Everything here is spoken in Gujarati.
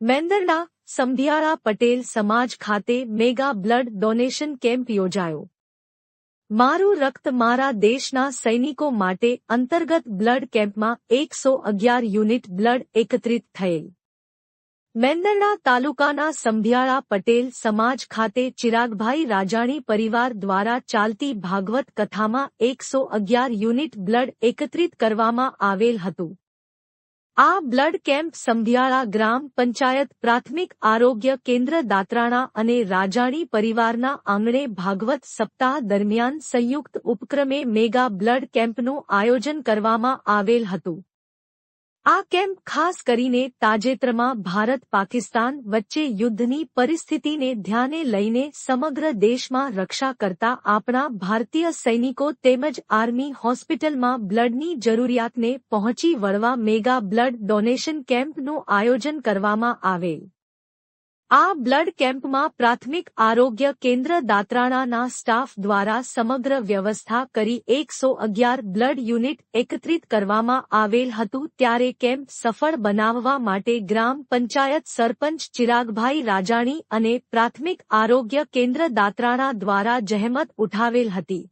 મેંદરડા સમઢિયાળા પટેલ સમાજ ખાતે મેગા બ્લડ ડોનેશન કેમ્પ યોજાયો. મારું રક્ત મારા દેશના સૈનિકો માટે અંતર્ગત બ્લડ કેમ્પમાં એકસો અગિયાર યુનિટ બ્લડ એકત્રિત થયેલ. મેંદરડા તાલુકાના સમઢિયાળા પટેલ સમાજ ખાતે ચિરાગભાઈ રાજાણી પરિવાર દ્વારા ચાલતી ભાગવત કથામાં એકસો અગિયાર યુનિટ બ્લડ એકત્રિત કરવામાં આવેલ હતું. આ બ્લડ કેમ્પ સંભિયાળા ગ્રામ પંચાયત પ્રાથમિક આરોગ્ય કેન્દ્ર દાત્રાણા અને રાજાણી પરિવારના આંગણે ભાગવત સપ્તાહ દરમિયાન સંયુક્ત ઉપક્રમે મેગા બ્લડ કેમ્પનું આયોજન કરવામાં આવેલ હતું. આ કેમ્પ ખાસ કરીને તાજેતરમાં ભારત પાકિસ્તાન વચ્ચે યુદ્ધની પરિસ્થિતિને ધ્યાને લઈને સમગ્ર દેશમાં રક્ષા કરતા આપણા ભારતીય સૈનિકો તેમજ આર્મી હોસ્પિટલમાં બ્લડની જરૂરિયાતને પહોંચી વળવા મેગા બ્લડ ડોનેશન કેમ્પનું આયોજન કરવામાં આવેલ. આ બ્લડ કેમ્પમાં પ્રાથમિક આરોગ્ય કેન્દ્ર દાત્રાણાના સ્ટાફ દ્વારા સમગ્ર વ્યવસ્થા કરી એકસો અગિયાર બ્લડ યુનિટ એકત્રિત કરવામાં આવેલ હતું ત્યારે કેમ્પ સફળ બનાવવા માટે ગ્રામ પંચાયત સરપંચ ચિરાગભાઈ રાજાણી અને પ્રાથમિક આરોગ્ય કેન્દ્ર દાત્રાણા દ્વારા જહેમત ઉઠાવેલ હતી.